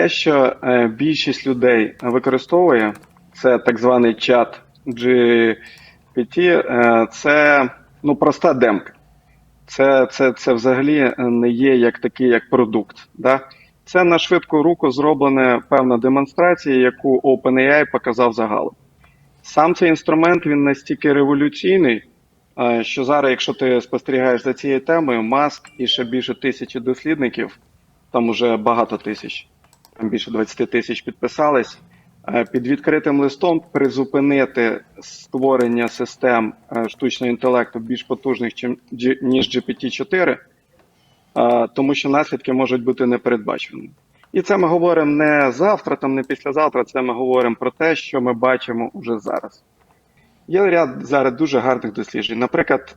те, що е, більшість людей використовує, це так званий чат GPT, е, це ну, проста демка. Це, це, це взагалі не є як такий як продукт. Да? Це на швидку руку зроблена певна демонстрація, яку OpenAI показав загалом. Сам цей інструмент він настільки революційний, е, що зараз, якщо ти спостерігаєш за цією темою, Маск і ще більше тисячі дослідників, там уже багато тисяч, там більше 20 тисяч підписались. е, Під відкритим листом призупинити створення систем е, штучного інтелекту більш потужних, ніж GPT-4, е, тому що наслідки можуть бути непередбаченими. І це ми говоримо не завтра, там не післязавтра, це ми говоримо про те, що ми бачимо уже зараз. Є ряд зараз дуже гарних досліджень. Наприклад,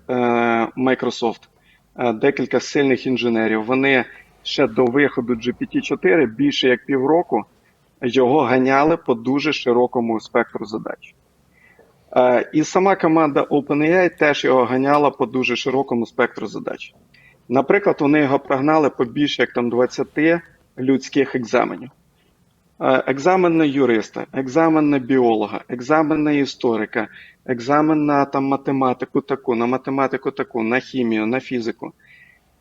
Microsoft, декілька сильних інженерів, вони ще до виходу GPT-4 більше як півроку його ганяли по дуже широкому спектру задач. Е, І сама команда OpenAI теж його ганяла по дуже широкому спектру задач. Наприклад, вони його прогнали по більше як там 20 людських екзаменів. Е, Екзамен на юриста, екзамен на біолога, екзамен на історика, екзамен на там, математику таку, на математику таку, на хімію, на фізику.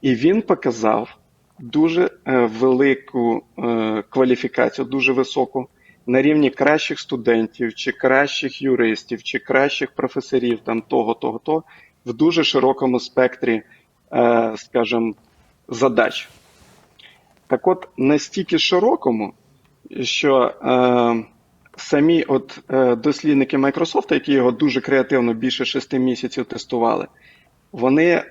І він показав дуже е, велику е, кваліфікацію, дуже високу, на рівні кращих студентів, чи кращих юристів, чи кращих професорів, там того, того, того, в дуже широкому спектрі, е, скажімо, задач. Так от, настільки широкому, що е, самі от, е, дослідники Microsoft, які його дуже креативно більше шести місяців тестували, вони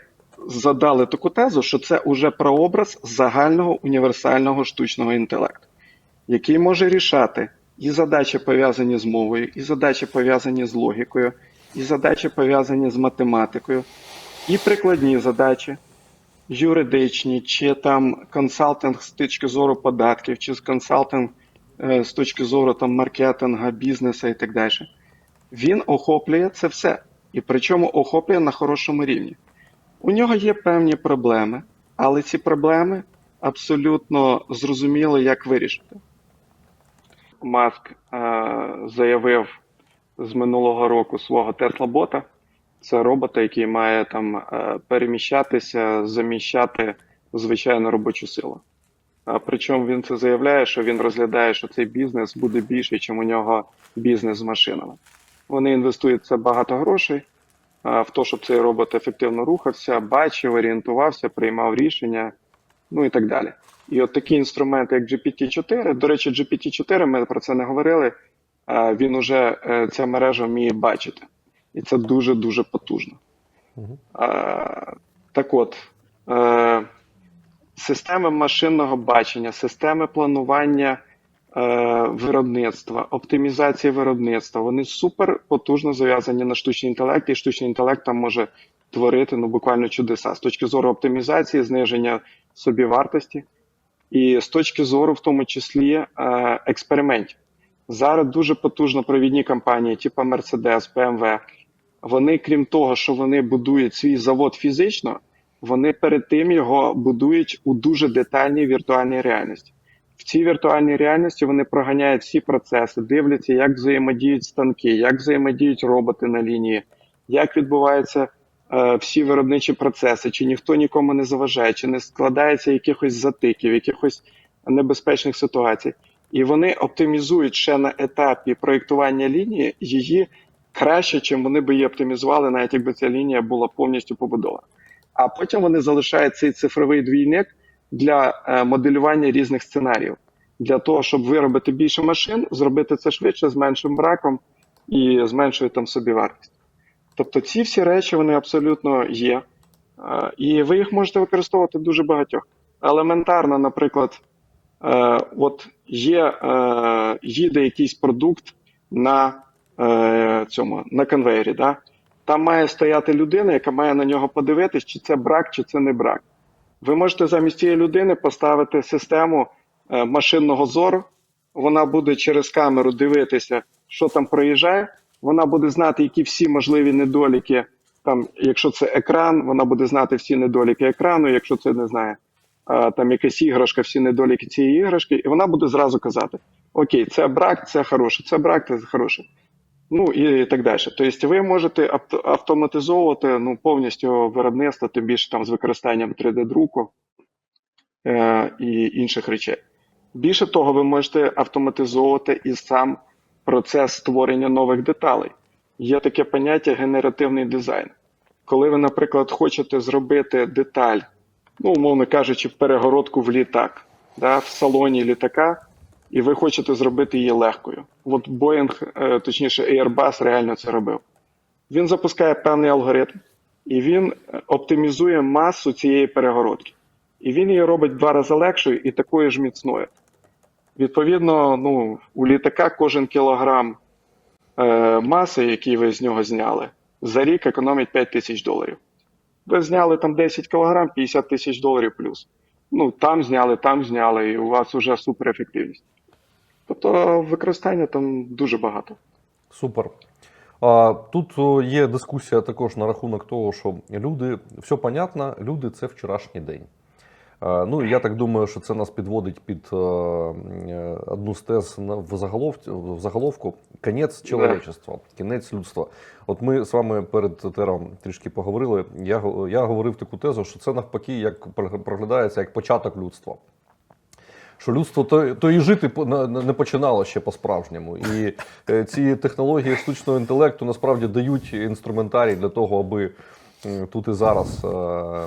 задали таку тезу, що це уже прообраз загального універсального штучного інтелекту, який може рішати і задачі пов'язані з мовою, і задачі пов'язані з логікою, і задачі пов'язані з математикою, і прикладні задачі, юридичні, чи там консалтинг з точки зору податків, чи консалтинг е, з точки зору там маркетинга, бізнесу і так далі. Він охоплює це все. І причому охоплює на хорошому рівні. У нього є певні проблеми, але ці проблеми абсолютно зрозуміло, як вирішити. Маск е, заявив з минулого року свого Тесла-бота. Це робота, який має там е, переміщатися, заміщати звичайну робочу силу. А причому він це заявляє, що він розглядає, що цей бізнес буде більший, ніж у нього бізнес з машинами. Вони інвестують це багато грошей в те, щоб цей робот ефективно рухався, бачив, орієнтувався, приймав рішення, ну і так далі. І от такі інструменти, як GPT-4, до речі, GPT-4, ми про це не говорили. Він уже е, ця мережа вміє бачити, і це дуже дуже потужно. А, Так от, е, системи машинного бачення, системи планування е, виробництва, оптимізації виробництва, вони супер потужно зав'язані на штучний інтелект, і штучний інтелект там може творити ну, буквально чудеса з точки зору оптимізації, зниження собівартості, і з точки зору, в тому числі, е, експериментів. Зараз дуже потужно провідні компанії, типу Mercedes, BMW, вони, крім того, що вони будують свій завод фізично, вони перед тим його будують у дуже детальній віртуальній реальності. В цій віртуальній реальності вони проганяють всі процеси, дивляться, як взаємодіють станки, як взаємодіють роботи на лінії, як відбуваються е, всі виробничі процеси, чи ніхто нікому не заважає, чи не складається якихось затиків, якихось небезпечних ситуацій. І вони оптимізують ще на етапі проєктування лінії її краще, чим вони би її оптимізували, навіть якби ця лінія була повністю побудована. А потім вони залишають цей цифровий двійник для е, моделювання різних сценаріїв, для того, щоб виробити більше машин, зробити це швидше з меншим браком і з меншою там собівартістю. Тобто ці всі речі вони абсолютно є, Е, і ви їх можете використовувати дуже багатьох. Елементарно, наприклад, е, от є, їде якийсь продукт на цьому на конвейері. Да? Там має стояти людина, яка має на нього подивитись, чи це брак, чи це не брак. Ви можете замість цієї людини поставити систему е, машинного зору. Вона буде через камеру дивитися, що там проїжджає. Вона буде знати, які всі можливі недоліки. Там, якщо це екран, вона буде знати всі недоліки екрану. Якщо це не знає, там якась іграшка, всі недоліки цієї іграшки, і вона буде зразу казати: Окей, це брак, це хороше, це брак, це хороше. Ну і так далі. Тобто ви можете автоматизовувати ну, повністю виробництво, тим більше там з використанням 3D-друку е, і інших речей. Більше того, ви можете автоматизовувати і сам процес створення нових деталей. Є таке поняття генеративний дизайн. Коли ви, наприклад, хочете зробити деталь, ну, умовно кажучи, перегородку в літак, да, в салоні літака, і ви хочете зробити її легкою. От Boeing, е, точніше, Airbus реально це робив. Він запускає певний алгоритм, і він е, оптимізує масу цієї перегородки. І він її робить два рази легшою і такою ж міцною. Відповідно, ну, у літака кожен кілограм е, маси, який ви з нього зняли, за рік економить 5 тисяч доларів. Ви зняли там 10 кілограм, 50 тисяч доларів плюс. Ну, там зняли, там зняли, і у вас вже суперефективність. Тобто використання там дуже багато. Супер. А, тут є дискусія також на рахунок того, що люди, все понятно, люди це вчорашній день. Ну, я так думаю, що це нас підводить під е, одну з тез на- в, заголов, в заголовку «Конець чоловічества, кінець людства. От ми з вами перед тером трішки поговорили. Я, я говорив таку тезу, що це навпаки як проглядається як початок людства Що людство то, то і жити по- на- на- не починало ще по-справжньому. І е, ці технології штучного інтелекту насправді дають інструментарій для того, аби м, тут і зараз е,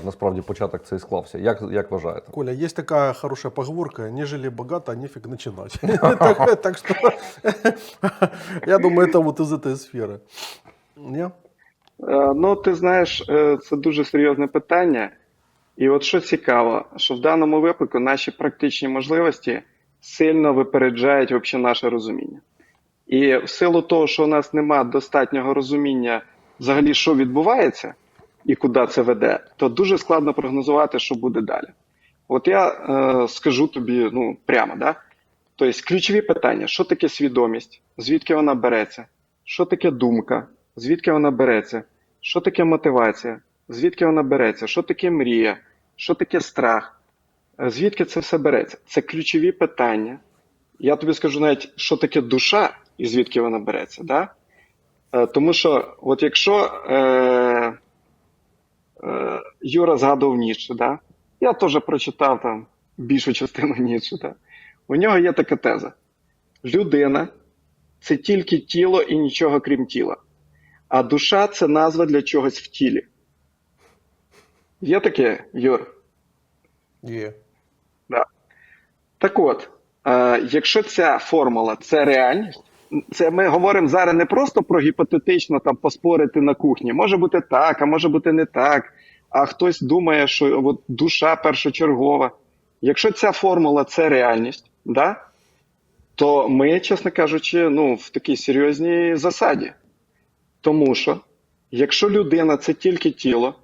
насправді початок цей склався. Як, як вважаєте? Коля, есть такая хорошая поговорка, не жили богато, нефиг начинать. Так так что, я думаю, это вот из этой сферы. Не? Е, Ну, ти знаєш, е, це дуже серйозне питання. І от що цікаво, що в даному випадку наші практичні можливості сильно випереджають вообще наше розуміння. І в силу того, що у нас немає достатнього розуміння взагалі, що відбувається і куди це веде, то дуже складно прогнозувати, що буде далі. От я е, скажу тобі ну, прямо, да? тобто ключові питання: що таке свідомість, звідки вона береться, що таке думка, звідки вона береться, що таке мотивація, звідки вона береться, що таке мрія, що таке страх, е, звідки це все береться. Це ключові питання. Я тобі скажу навіть, що таке душа і звідки вона береться. Да? Е, Тому що, от якщо е, е, Юра згадував Ніцше, да? я теж прочитав там більшу частину Ніцше. Да? У нього є така теза: людина це тільки тіло і нічого крім тіла. А душа це назва для чогось в тілі. Є таке, Юр? Е. Так от, е, якщо ця формула це реальність, це ми говоримо зараз не просто про гіпотетично там поспорити на кухні. Може бути так, а може бути не так. А хтось думає, що от душа першочергова. Якщо ця формула це реальність, да, то ми, чесно кажучи, ну, в такій серйозній засаді. Тому що, якщо людина це тільки тіло,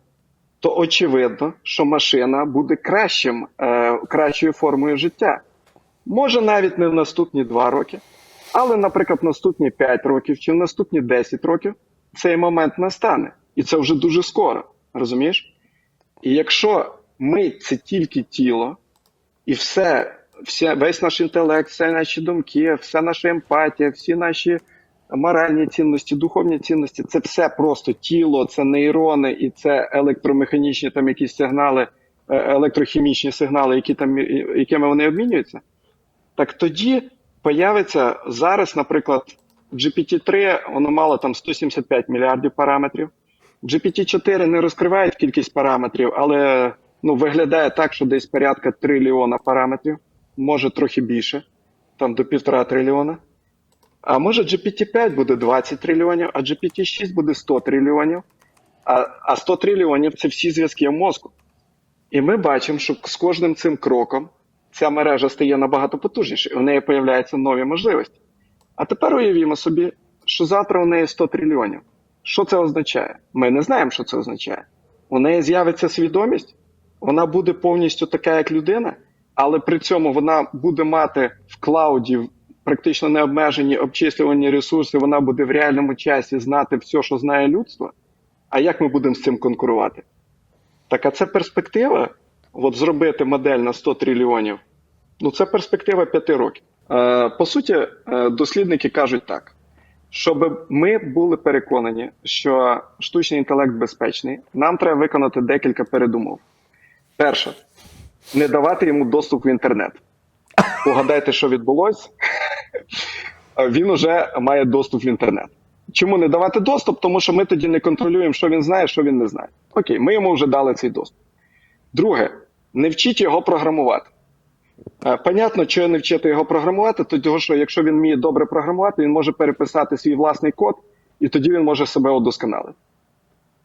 то очевидно, що машина буде кращим, е, кращою формою життя. Може навіть не в наступні 2 роки, але, наприклад, в наступні 5 років чи в наступні 10 років цей момент настане. І це вже дуже скоро. Розумієш? І якщо ми це тільки тіло, і все, все, весь наш інтелект, всі наші думки, вся наша емпатія, всі наші моральні цінності, духовні цінності це все просто тіло, це нейрони і це електромеханічні там якісь сигнали, е, електрохімічні сигнали, які там, якими вони обмінюються. Так тоді появиться зараз, наприклад, GPT-3, воно мало там 175 мільярдів параметрів. GPT-4 не розкриває кількість параметрів, але ну, виглядає так, що десь порядка трильйона параметрів, може трохи більше, там до півтора трильйона. А може GPT-5 буде 20 трильйонів, а GPT-6 буде 100 трильйонів. А, а 100 трильйонів це всі зв'язки мозку. І ми бачимо, що з кожним цим кроком ця мережа стає набагато потужніше, і в неї появляються нові можливості. А тепер уявімо собі, що завтра у неї 100 трильйонів. Що це означає? Ми не знаємо, що це означає. У неї з'явиться свідомість, вона буде повністю така, як людина, але при цьому вона буде мати в клауді практично необмежені обчислювані ресурси, вона буде в реальному часі знати все, що знає людство. А як ми будемо з цим конкурувати? Так а це перспектива. от зробити модель на 100 трильйонів, ну це перспектива 5 років. Е, по суті, е, дослідники кажуть так: щоб ми були переконані, що штучний інтелект безпечний, нам треба виконати декілька передумов. Перше, не давати йому доступ в інтернет. Погадайте, що відбулося. Він уже має доступ в інтернет. Чому не давати доступ? Тому що ми тоді не контролюємо, що він знає, що він не знає. Окей, ми йому вже дали цей доступ. Друге, не вчіть його програмувати. Е, Понятно, що не вчити його програмувати, то того, що якщо він вміє добре програмувати, він може переписати свій власний код, і тоді він може себе удосконалити.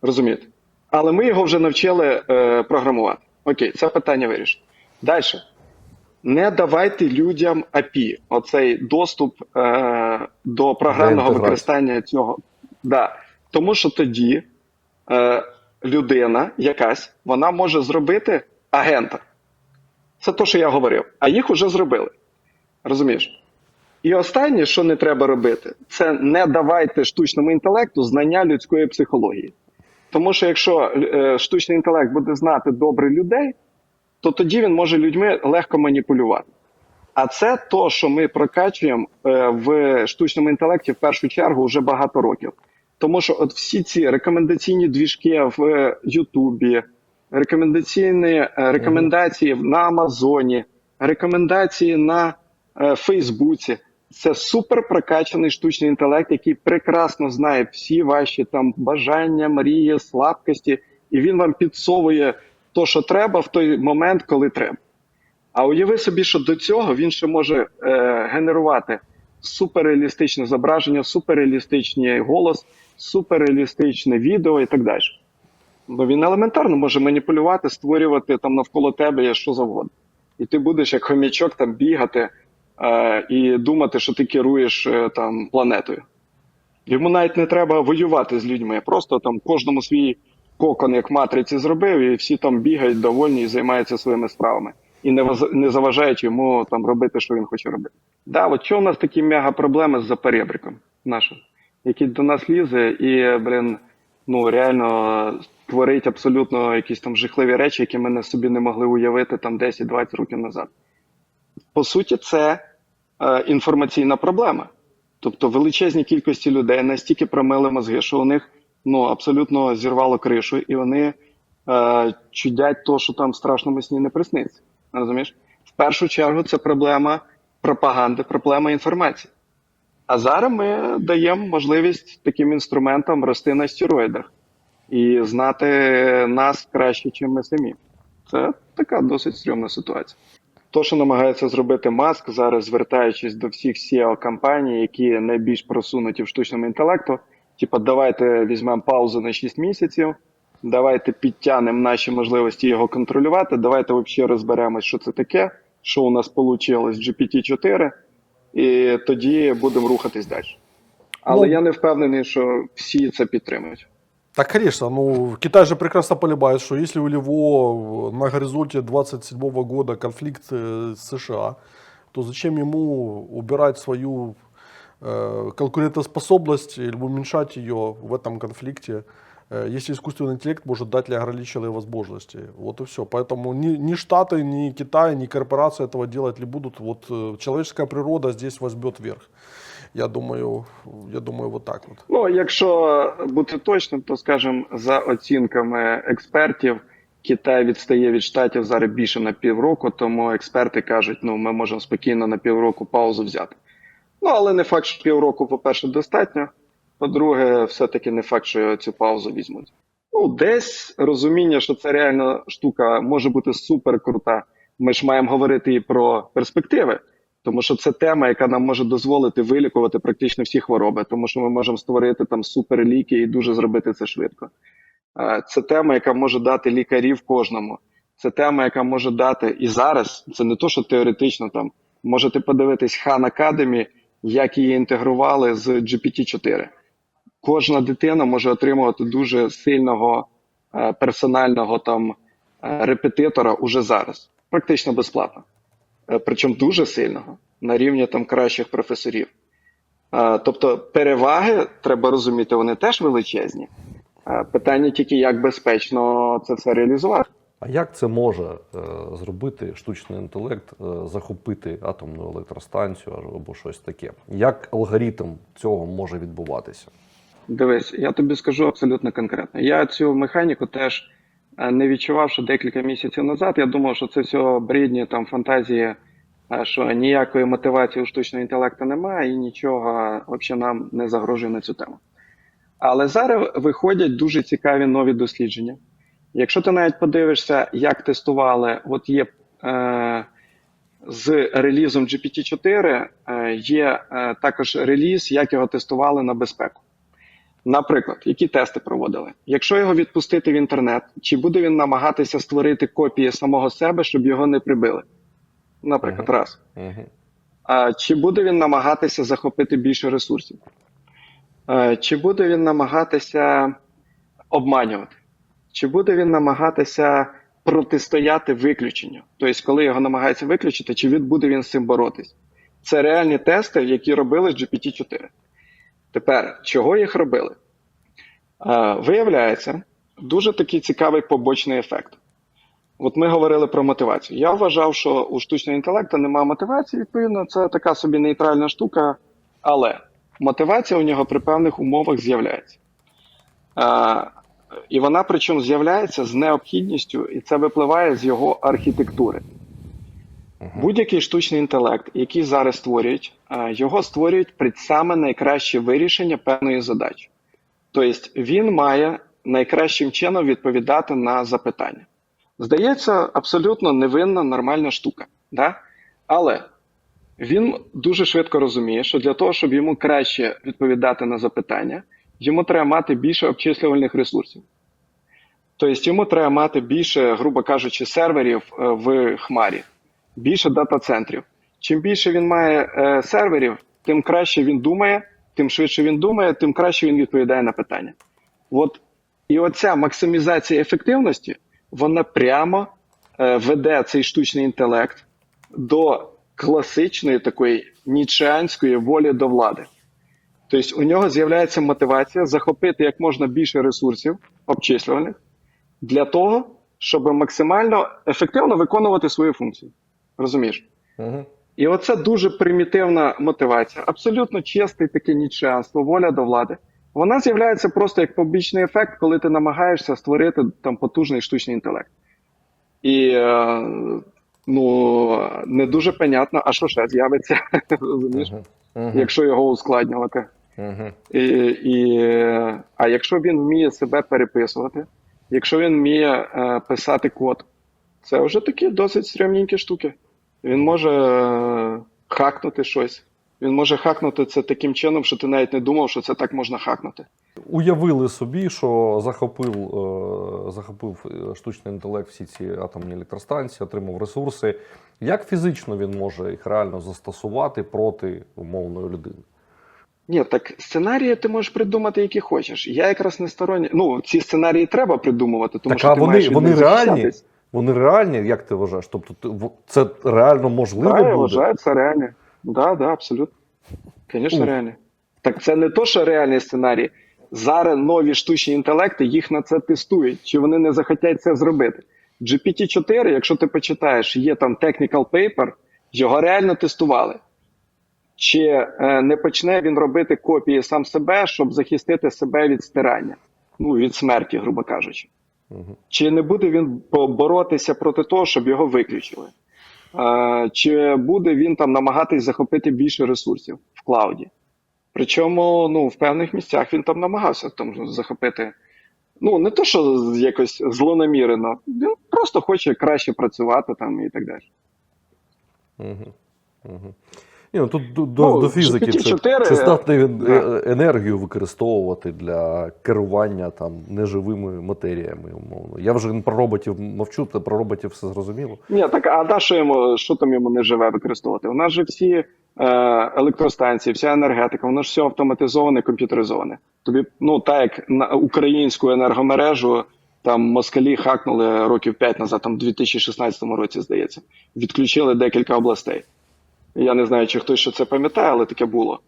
Розумієте? Але ми його вже навчили е, програмувати. Окей, це питання вирішено. Далі. Не давайте людям API, оцей доступ е, до програмного використання цього. Да. Тому що тоді е, людина якась вона може зробити агента. Це те, що я говорив. А їх вже зробили. Розумієш? І останнє, що не треба робити, це не давайте штучному інтелекту знання людської психології. Тому що якщо е, штучний інтелект буде знати добре людей, то тоді він може людьми легко маніпулювати. А це то, що ми прокачуємо е, в штучному інтелекті в першу чергу вже багато років. Тому що от всі ці рекомендаційні двіжки в Ютубі, рекомендаційні е, рекомендації на Амазоні, рекомендації на е, Фейсбуці. Це супер прокачаний штучний інтелект, який прекрасно знає всі ваші там бажання, мрії, слабкості, і він вам підсовує то, що треба, в той момент, коли треба. А уяви собі, що до цього він ще може е, генерувати суперреалістичне зображення, суперреалістичний голос, суперреалістичне відео і так далі. Бо він елементарно може маніпулювати, створювати там навколо тебе що завгодно. І ти будеш як хомячок там бігати е, і думати, що ти керуєш е, там планетою. Йому навіть не треба воювати з людьми, просто там кожному свій кокон, як матриці, зробив, і всі там бігають довольні і займаються своїми справами. І не, не заважають йому там робити, що він хоче робити. Да, от що у нас такі мега проблеми з запоребриком нашим, який до нас лізе і, блін, ну реально творить абсолютно якісь там жахливі речі, які ми на собі не могли уявити там 10-20 років назад. По суті, це е, інформаційна проблема. Тобто величезні кількості людей настільки промили мозги, що у них ну, абсолютно зірвало кришу, і вони е, чудять то, що там в страшному сні не присниться. Розумієш? В першу чергу це проблема пропаганди, проблема інформації. А зараз ми даємо можливість таким інструментам рости на стероїдах і знати нас краще, ніж ми самі. Це така досить стрьомна ситуація. То, що намагається зробити Маск зараз, звертаючись до всіх seo компаній, які найбільш просунуті в штучному інтелекту, типа, давайте візьмемо паузу на 6 місяців, давайте підтягнемо наші можливості його контролювати, давайте взагалі розберемось, що це таке, що у нас вийшло з GPT-4, і тоді будемо рухатись далі. Але Ну, я не впевнений, що всі це підтримують. Так, конечно, ну, Китай же прекрасно понимает, что если у него на горизонте 27 года конфликт э, с США, то зачем ему убирать свою э, конкурентоспособность или уменьшать ее в этом конфликте, э, если искусственный интеллект может дать неограниченные возможности. Вот и все. Поэтому ни, ни Штаты, ни Китай, ни корпорации этого делать не будут. Вот э, человеческая природа здесь возьмет верх. Я думаю, я думаю, вот так вот. Ну, якщо бути точним, то скажімо, за оцінками експертів, Китай відстає від штатів зараз більше на півроку, тому експерти кажуть, ну ми можемо спокійно на півроку паузу взяти. Ну, але не факт, що півроку, по-перше, достатньо. По-друге, все-таки не факт, що цю паузу візьмуть. Ну, десь розуміння, що це реально штука може бути супер крута. Ми ж маємо говорити і про перспективи. Тому що це тема, яка нам може дозволити вилікувати практично всі хвороби, тому що ми можемо створити там суперліки і дуже зробити це швидко. Це тема, яка може дати лікарів кожному. Це тема, яка може дати і зараз. Це не то, що теоретично там можете подивитись Khan Academy, як її інтегрували з GPT-4. Кожна дитина може отримувати дуже сильного е, персонального там е, репетитора уже зараз, практично безплатно. Е, причому дуже сильного, на рівні там кращих професорів. Тобто переваги, треба розуміти, вони теж величезні. Питання тільки, як безпечно це все реалізувати. А як це може е, зробити штучний інтелект, е, захопити атомну електростанцію або щось таке? Як алгоритм цього може відбуватися? Дивись, я тобі скажу абсолютно конкретно. Я цю механіку теж е, не відчував, що декілька місяців назад. Я думав, що це все брідні там фантазії, що ніякої мотивації у штучного інтелекту немає і нічого взагалі нам не загрожує на цю тему. Але зараз виходять дуже цікаві нові дослідження. Якщо ти навіть подивишся, як тестували, от є е, з релізом GPT-4, е, є е, також реліз, як його тестували на безпеку. Наприклад, які тести проводили? Якщо його відпустити в інтернет, чи буде він намагатися створити копії самого себе, щоб його не прибили? Наприклад, раз. А, чи буде він намагатися захопити більше ресурсів? А, чи буде він намагатися обманювати? Чи буде він намагатися протистояти виключенню? Тобто, коли його намагаються виключити, чи від буде він з цим боротись? Це реальні тести, які робили з GPT-4. Тепер, чого їх робили? А, виявляється, дуже такий цікавий побочний ефект. От ми говорили про мотивацію. Я вважав, що у штучного інтелекту немає мотивації, відповідно, це така собі нейтральна штука, але мотивація у нього при певних умовах з'являється. А, і вона причому з'являється з необхідністю, і це випливає з його архітектури. Будь-який штучний інтелект, який зараз створюють, його створюють під саме найкраще вирішення певної задачі. Тобто він має найкращим чином відповідати на запитання. Здається, абсолютно невинна, нормальна штука. Да? Але він дуже швидко розуміє, що для того, щоб йому краще відповідати на запитання, йому треба мати більше обчислювальних ресурсів. Тобто йому треба мати більше, грубо кажучи, серверів е, в хмарі, більше дата-центрів. Чим більше він має е, серверів, тим краще він думає, тим швидше він думає, тим краще він відповідає на питання. От і оця максимізація ефективності, вона прямо е, веде цей штучний інтелект до класичної такої нічанської волі до влади. Тобто у нього з'являється мотивація захопити як можна більше ресурсів обчислювальних для того, щоб максимально ефективно виконувати свою функцію. Розумієш? Угу. І оце дуже примітивна мотивація, абсолютно чисте таке нічанство, воля до влади. Вона з'являється просто як побічний ефект, коли ти намагаєшся створити там потужний штучний інтелект. І е, ну, не дуже понятно, а що ще з'явиться, розумієш, Угу. якщо його ускладнювати. Угу. І, і, е, а якщо він вміє себе переписувати, якщо він вміє е, писати код, це вже такі досить стрімненькі штуки. Він може е, хакнути щось. Він може хакнути це таким чином, що ти навіть не думав, що це так можна хакнути. Уявили собі, що захопив, е, захопив штучний інтелект всі ці атомні електростанції, отримав ресурси. Як фізично він може їх реально застосувати проти умовної людини? Ні, так сценарії ти можеш придумати, які хочеш. Я якраз не сторонній. Ну, ці сценарії треба придумувати, тому Так, що а ти вони- маєш вони реальні? Вони реальні, як ти вважаєш? Тобто це реально можливо Так, я вважаю, це реально. Да, да, абсолютно. Звісно, Ух. реально. Так це не то, що реальний сценарій. Зараз нові штучні інтелекти їх на це тестують, чи вони не захотять це зробити. GPT-4, якщо ти почитаєш, є там technical paper, його реально тестували. Чи е, не почне він робити копії сам себе, щоб захистити себе від стирання, ну від смерті, грубо кажучи. Чи не буде він боротися проти того, щоб його виключили? Е, Чи буде він там намагатись захопити більше ресурсів в клауді? Причому ну, в певних місцях він там намагався там захопити. Ну, не то, що якось злонамірено, він просто хоче краще працювати там і так далі. Угу. Угу. Ні, ну, тут до, Ну, до фізики чи, GPT-4, чи здатний він е, енергію використовувати для керування там неживими матеріями, умовно. Я вже про роботів мовчу, та про роботів все зрозуміло. Ні, так а да, що йому, що там йому не живе використовувати? У нас же всі е, електростанції, вся енергетика, воно ж все автоматизоване, комп'ютеризоване. Тобі, ну так як на українську енергомережу там москалі хакнули років 5 назад, там в 2016 році, здається, відключили декілька областей. Я не знаю, чи хтось ще це пам'ятає, але таке було.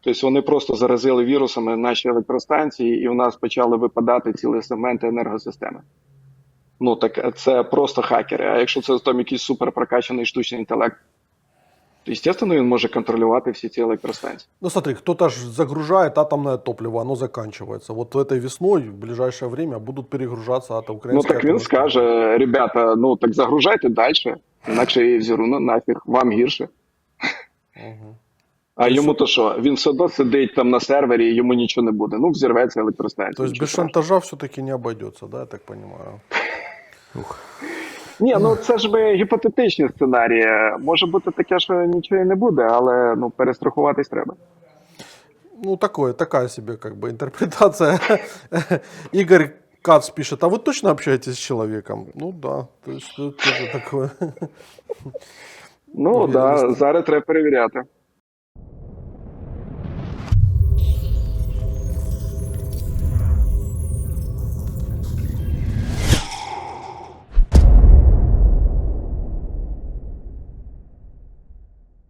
Тобто вони просто заразили вірусами наші електростанції, і у нас почали випадати цілі сегменти енергосистеми. Ну так це просто хакери. А якщо це там якийсь супер прокачаний штучний інтелект, то звісно, він може контролювати всі ці електростанції. Ну смотри, кто-то ж загружает атомное топливо, оно заканчивается. Вот этой весной, в ближайшее время, будут перегружаться ато Ну так він скаже: ребята, ну так загружайте далі, інакше я її взіру на нафіг, вам гірше. Мгм. А йому то що? Він все одно сидить там на сервері, і йому нічого не буде. Ну, взірветься електростанція. То есть нічого без страшного. шантажа все-таки не обойдется, да, я так понимаю. Ні, ну це ж би гіпотетичні сценарії. Може бути таке, що нічого і не буде, але ну перестрахуватись треба. Ну, такое, такая себе как бы интерпретация. Игорь Кац пишет, а вы точно общаетесь с человеком? Ну да, то есть это тоже такое. Ну так, да, зараз треба перевіряти.